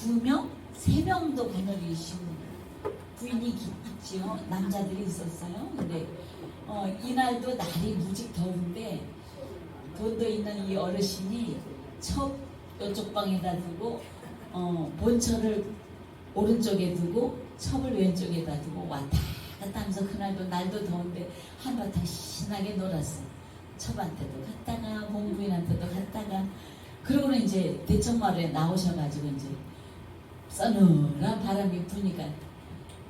두 명, 세 명도 거느리신 부인이 있지요. 남자들이 있었어요. 근데 어, 이날도 날이 무지 더운데 돈도 있는 이 어르신이 첩 이쪽 방에다 두고 어, 본처를 오른쪽에 두고 첩을 왼쪽에다 두고 왔다 갔다 하면서 그날도 날도 더운데 한바탕 신나게 놀았어. 첩한테도 갔다가 공부인한테도 갔다가 그러고는 이제 대청마루에 나오셔가지고 이제 서늘한 바람이 부니까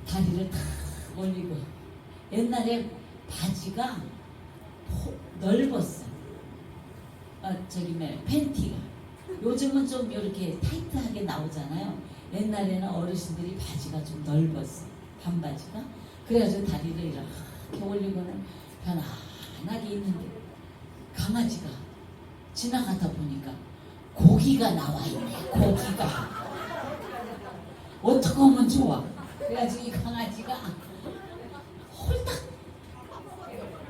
다리를 탁 올리고 옛날에 바지가 호- 넓었어. 아, 저기 뭐 팬티가. 요즘은 좀 이렇게 타이트하게 나오잖아요. 옛날에는 어르신들이 바지가 좀 넓었어. 반바지가. 그래가지고 다리를 이렇게 올리고는 편안하게 있는데 강아지가 지나가다 보니까 고기가 나와 있네. 고기가. 어떻게 하면 좋아? 그래가지고 이 강아지가 홀딱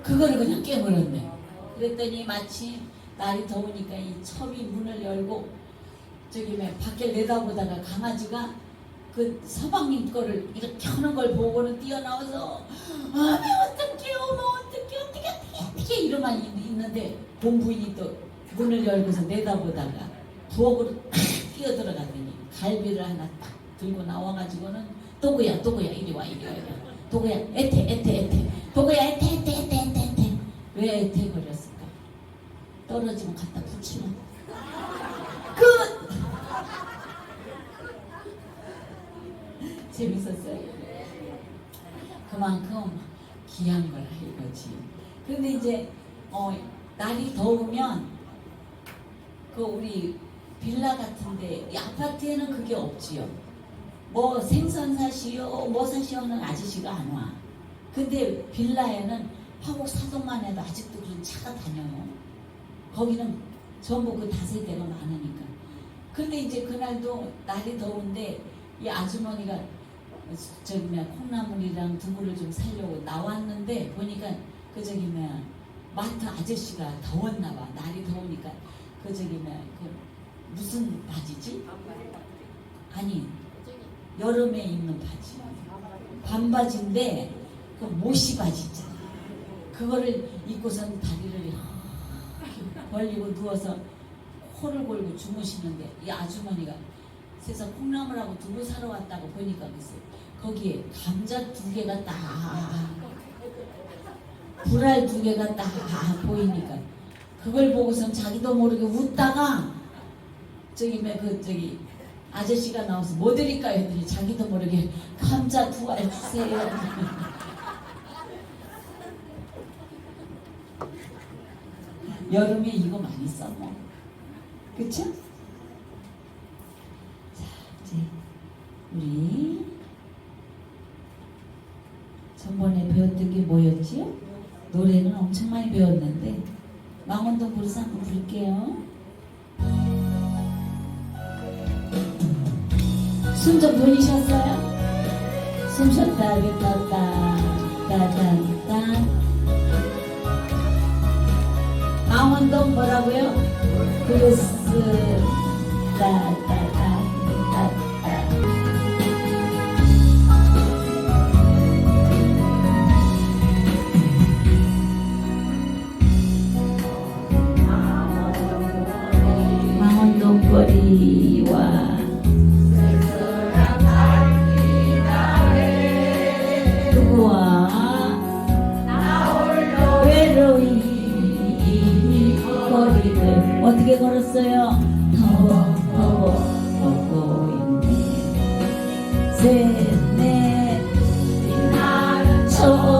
그거를 그냥 깨물었네. 그랬더니 마침 날이 더우니까 이 첩이 문을 열고 저기 뭐 밖에 내다보다가 강아지가 그 서방님 거를 이렇게 하는 걸 보고는 뛰어나와서 아메 어떡해 어머 어떡해 어떡해 어떡해 이러만 있- 있는데 본부인이 또 문을 열고서 내다보다가 부엌으로 탁 뛰어들어갔더니 갈비를 하나 딱 들고 나와가지고는 도구야 도구야 이리 와 이리 와 이리 와. 도구야 애태 애태 애태 도구야 애태 애태 애태 애태 애태 왜 애태 거렸을까? 떨어지면 갖다 붙이면. 끝 재밌었어요? 그만큼 귀한 거라 이거지. 근데 이제 어, 날이 더우면 그 우리 빌라 같은데 이 아파트에는 그게 없지요. 뭐 생선 사시오, 뭐 사시오 하는 아저씨가 안 와. 근데 빌라에는 화곡 사동만 해도 아직도 그런 차가 다녀요. 거기는 전부 그 다세대가 많으니까. 근데 이제 그날도 날이 더운데 이 아주머니가 저기 뭐야 콩나물이랑 두부를 좀 살려고 나왔는데 보니까 그 저기 뭐야 마트 아저씨가 더웠나 봐. 날이 더우니까 그 저기 뭐야 그 무슨 바지지? 아니 여름에 입는 바지. 반바지인데 그 모시 바지 있잖아. 그거를 입고선 다리를 이렇게 벌리고 누워서 코를 골고 주무시는데 이 아주머니가 세상 콩나물하고 두부 사러 왔다고 보니까 글쎄 거기에 감자 두 개가 딱 불알 두 개가 딱 보이니까 그걸 보고선 자기도 모르게 웃다가 저기 뭐그 저기 아저씨가 나와서 뭐 드릴까요? 했더니 자기도 모르게 감자 두 알 주세요. 여름에 이거 많이 써먹어. 그쵸? 자, 이제 우리 전번에 배웠던 게 뭐였지요? 노래는 엄청 많이 배웠는데 망원동 부르서 한번 부를게요. 숨 좀 돌리셨어요? 숨 쉬었다 됐다 따따따 망원동 뭐라고요? 그루스 따따따 따따 망원동 거리와 저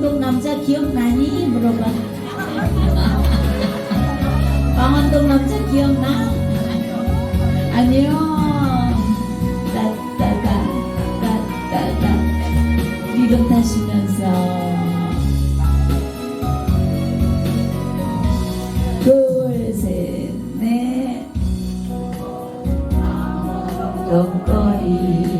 망원동 남자 기억나니? 물어봐. 망원동 남자 기억나? 아니요. 따따따, 따따따. 리듬 타시면서. 둘, 셋, 넷. 덩거리,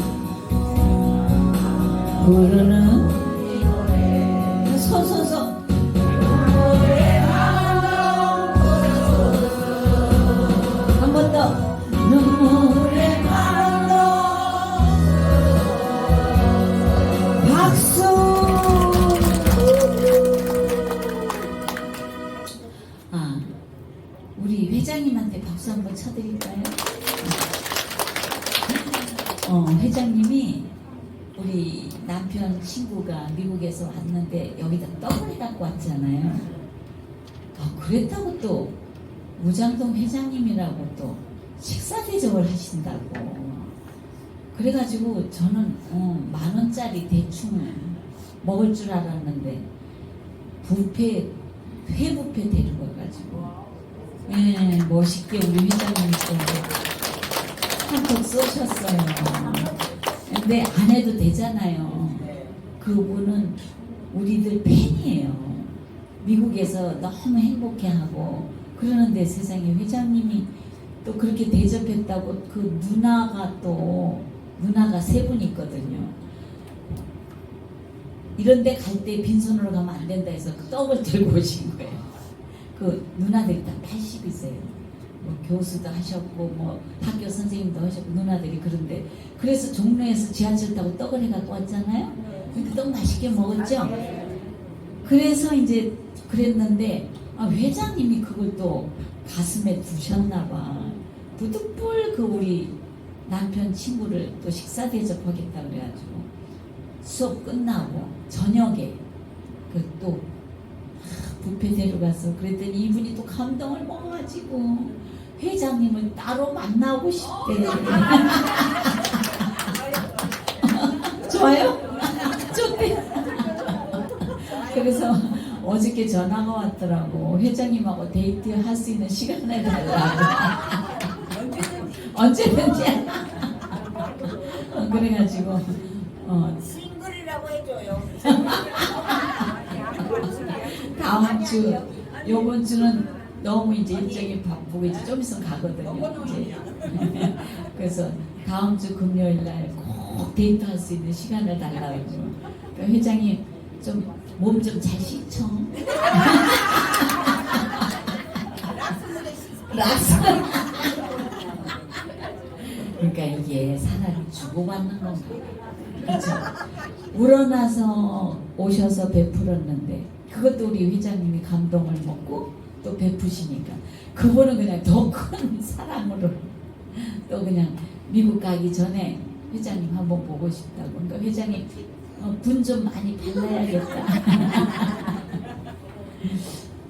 부르는 소소소 한번 더. 눈물의 강도 박수. 아, 우리 회장님한테 박수 한번 쳐드릴까요? 어, 회장님이 남편 친구가 미국에서 왔는데 여기다 떡을 갖고 왔잖아요. 아, 그랬다고 또 무장동 회장님이라고 또 식사 대접을 하신다고. 그래가지고 저는 어, 만 원짜리 대충 먹을 줄 알았는데 부페 회부페 데리고 와가지고 예 멋있게 우리 회장님이 또 한턱 쏘셨어요. 근데 안 해도 되잖아요. 그분은 우리들 팬이에요. 미국에서 너무 행복해하고 그러는데 세상에 회장님이 또 그렇게 대접했다고 그 누나가 또 누나가 세 분 있거든요. 이런데 갈 때 빈손으로 가면 안 된다 해서 그 떡을 들고 오신 거예요. 그 누나들이 다 80이세요. 뭐 교수도 하셨고 뭐 학교 선생님도 하셨고 누나들이 그런데 그래서 종로에서 지하철 타고 떡을 해갖고 왔잖아요. 그떡 맛있게 먹었죠. 그래서 이제 그랬는데 아, 회장님이 그걸 또 가슴에 두셨나 봐. 부득불 그 우리 남편 친구를 또 식사 대접하겠다 그래가지고 수업 끝나고 저녁에 그또 뷔페 데려가서 그랬더니 이분이 또 감동을 먹어가지고 회장님을 따로 만나고 싶대. 좋아요? 그래서 어저께 전화가 왔더라고. 회장님하고 데이트 할 수 있는 시간을 달라고. 언제든지. 어, 그래가지고, 어, 싱글이라고 해줘요. 다음 주, 요번 주는 너무 이제 일정이 바쁘고 이제 좀 있으면 가거든요. 이제. 그래서 다음 주 금요일 날 꼭 데이트 할 수 있는 시간을 달라고. 그러니까 회장님 좀 몸 좀 잘. 락스. 그러니까 이게 사람이 주고받는 건가. 그렇죠. 우러나서 오셔서 베풀었는데 그것도 우리 회장님이 감동을 먹고 또 베푸시니까 그분은 그냥 더 큰 사랑으로 또 그냥 미국 가기 전에 회장님 한번 보고 싶다고 그러니까 회장님 어, 분좀 많이 발라야겠다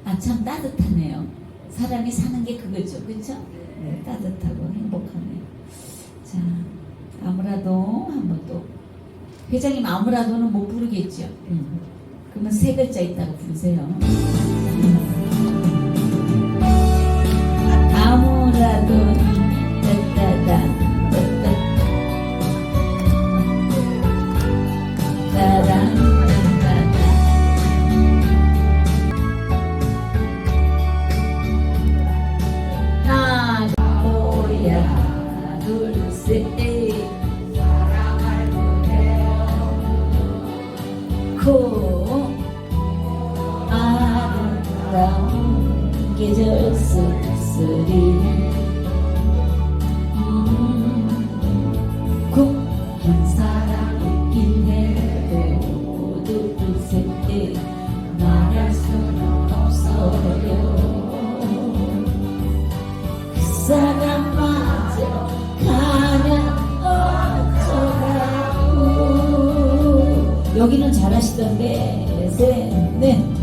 아 참 따뜻하네요 사람이 사는 게 그거죠 그렇죠? 네, 따뜻하고 행복하네요 자 아무라도 한번 또 회장님 아무라도는 못 부르겠죠. 음. 그러면 세 글자 있다고 부르세요. 않고 아름다운 계절 쓸쓸히 여기는 잘하시던데 셋넷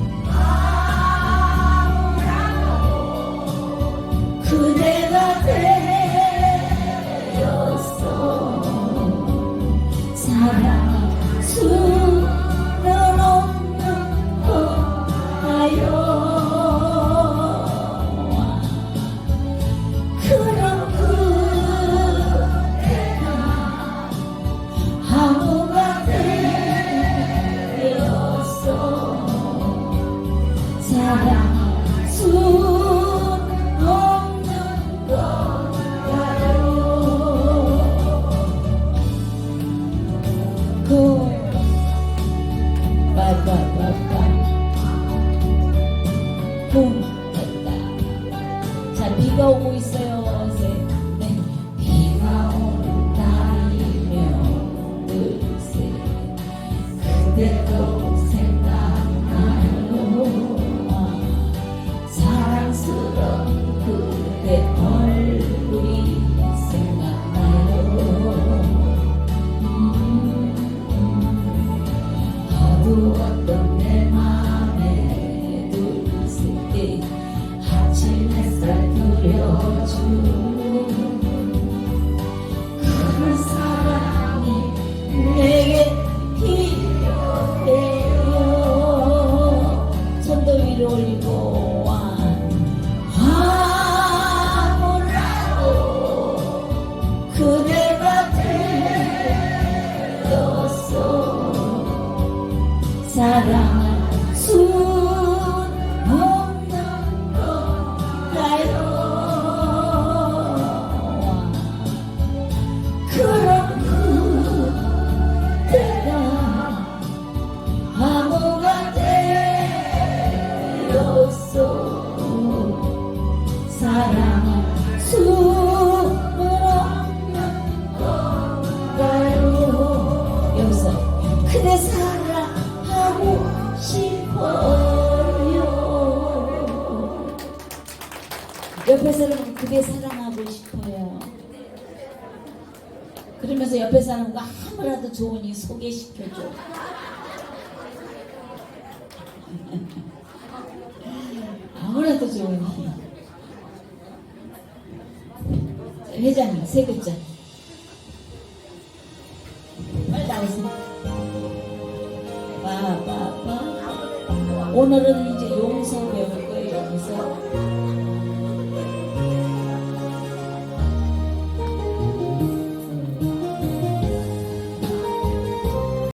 붐 됐다. 자 비가 오고 있어요 사랑할 수 없는 걸까요 그럼 그대가 바보가 되었어 사랑할 수 옆에 사람은 그대 사랑하고 싶어요 그러면서 옆에 사람과 아무라도 좋으니 소개시켜줘. 아무라도 좋으니. 자, 회장님, 세 글자. 빨리 나오세요. 빠 빠 빠. 오늘은 이제 용서